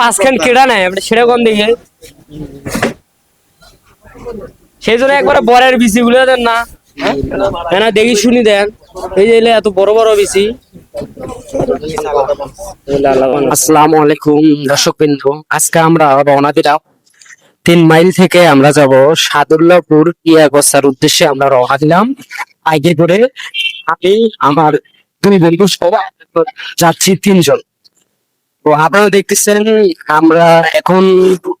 পাঁচখান কেডা নাই সেই জন্য একবারে বরেরগুলো দেন হ্যাঁ? না, দেখি শুনি দেন। এই যে এত বড় বড় আসসালামু আলাইকুম দর্শক বিন্দু আজকে আমরা রওনা দিলাম তিন মাইল থেকে আমরা যাব সাদুল্লাপুর ইয়াগসার উদ্দেশ্যে আমরা রওনা দিলাম। আগে করে আমি, আমার দুই বন্ধু সবাই যাচ্ছি তিনজন। তো আপনারা দেখতেছেন আমরা এখন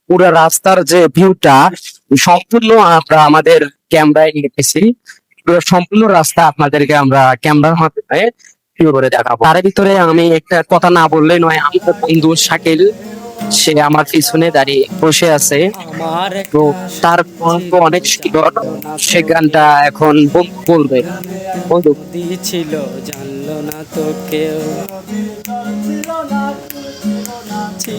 পুরো রাস্তার যে ভিউটা সম্পূর্ণ আমরা আমাদের ক্যামেরায় নিতেছি। পুরো সম্পূর্ণ রাস্তা আপনাদেরকে আমরা ক্যামেরার মাধ্যমে ভিউ করে দেখাবো। তার ভিতরে আমি একটা কথা না বললে নয় আমার বন্ধু শাকিল। সে আমার পিছনে দাঁড়িয়ে বসে আছে। তো তার কণ্ঠ অনেক সুন্দর। সে গানটা এখন বলবে। ছিল জানলো না তো কেউ।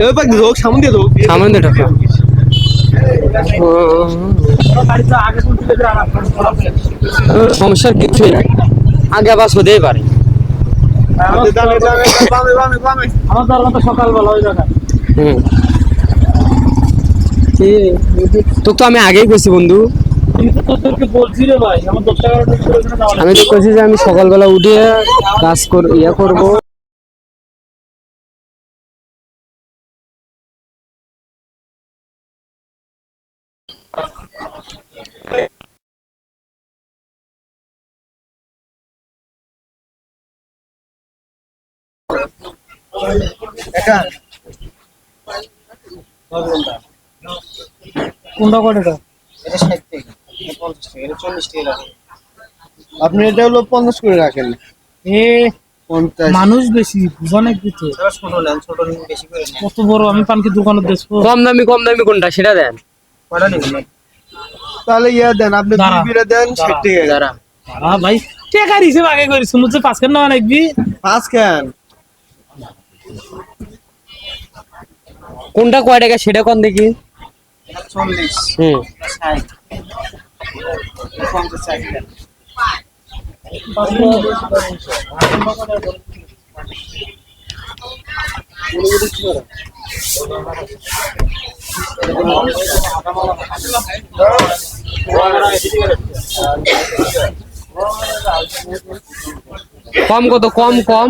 এবার পাক ধোক সামনে দিয়ে ধোক সামনে ঢোকা। সমস্যার কিছুই নাই। আগে আবার হতেই পারে দামে দামে বামে বামে বামে। হুম। তো তো আমি আগেই কইছি বন্ধু। আমি তো কইছি যে আমি সকালবেলা উঠে কাজ কর ইয়া করব। কোনটা করে এটা? এটা 60 টাকা এটা 50 টাকা এটা 40 টাকা আপনি এটা হলো 50 করে রাখেন। এ মানুষ বেশি অনেক ছোট নেন বেশি করে কত বড় আমি পানকি দোকানে দেখব কম দামি কম দামি কোনটা সেটা দেন। নেবেন তাহলে ইয়া দেন আপনি দুই বিড়া দেন 60 টাকা। দাঁড়া। হ্যাঁ ভাই আগে করি পাঁচ কেন নেওয়া লাগবি? পাঁচ খান কোনটা কয় টাকা সেটা কোন দেখি। 40 হুম। 60 50 60 কম কত? কম কম।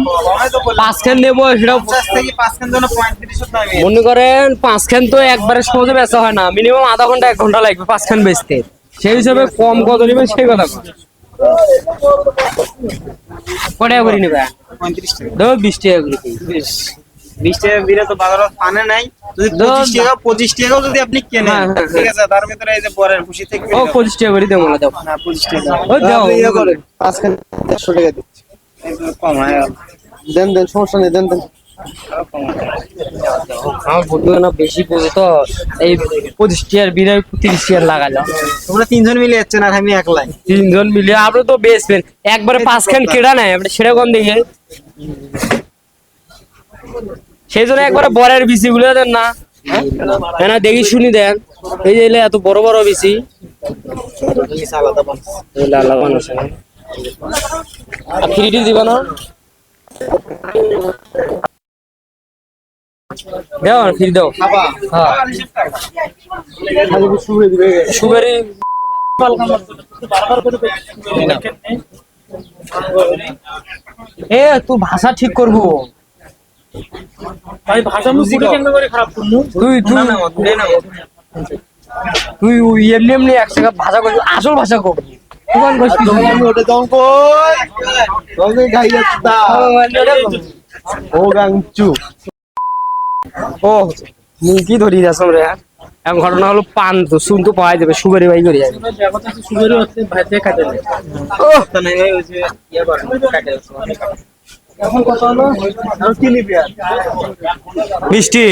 পাঁচ খান নেব সেটা 50 থেকে পাঁচ খান জন্য 35 টাকা মনে করেন পাঁচ খান তো একবারে সহজে বেচা হয় না। মিনিমাম আধা ঘণ্টা এক ঘণ্টা লাগবে পাঁচ খান বেচতে। সেই হিসাবে কম কত নেবে সেই কথা। কয় করে নেবে? 35 টাকা। বিশ টাকা করে বেশ টাকা দিলে তো বাজারে পানে নাই। যদি দাও, পঁচিশ টাকা পঁচিশ টাকাও যদি আপনি কেনেন হ্যাঁ, হ্যাঁ, ঠিক আছে তার ভিতরে এই যে পরের খুশি থেকে ও পঁচিশ টাকা করে দেবো না না পঁচিশ টাকা ও দাও। আপনি ইয়ে করেন পাঁচখান দেড়শো টাকা দিচ্ছি। কম হয় দেন দেন সমস্যা নেই দেন দেন। আমার বন্ধু না বেশি বোঝে তো এই পঁচিশ টাকার বিরাট তিরিশ টাকার লাগালো তোমরা তিনজন মিলে যাচ্ছেন আর আমি একলাই। তিনজন মিলে আপনি তো বেচবেন একবারে পাঁচ খান কেডা নাই আপনি সেটা কোন দিকে সেই জন্য একবারে বরের বিচি গুলো দেন না। হ্যাঁ? না, দেখি শুনি দেন। এই যে এত বড় বড় আলাদা বানাচ্ছি। দিবা না? হ্যাঁ। এ তুই ভাষা ঠিক করব। ভাই ভাষা মুখ কেন করে খারাপ করলু? তুই তুই তুই এমনি এমনি এক জায়গা ভাষা আসল ভাষা করছিস আমি ওটা দম কই? গাই যাচ্ছে ও গাংচু। ও মুখি ধরি যাস রে? এখন ঘটনা হলো পান তো শুন তো পাওয়া যাবে সুগারি বাই করে যাবে সুগারি হচ্ছে ভাই দিয়ে কাটে ও! তো নাই ওই যে ইয়ে কাটে এখন কত হলো? আর কি নিবি আর মিষ্টি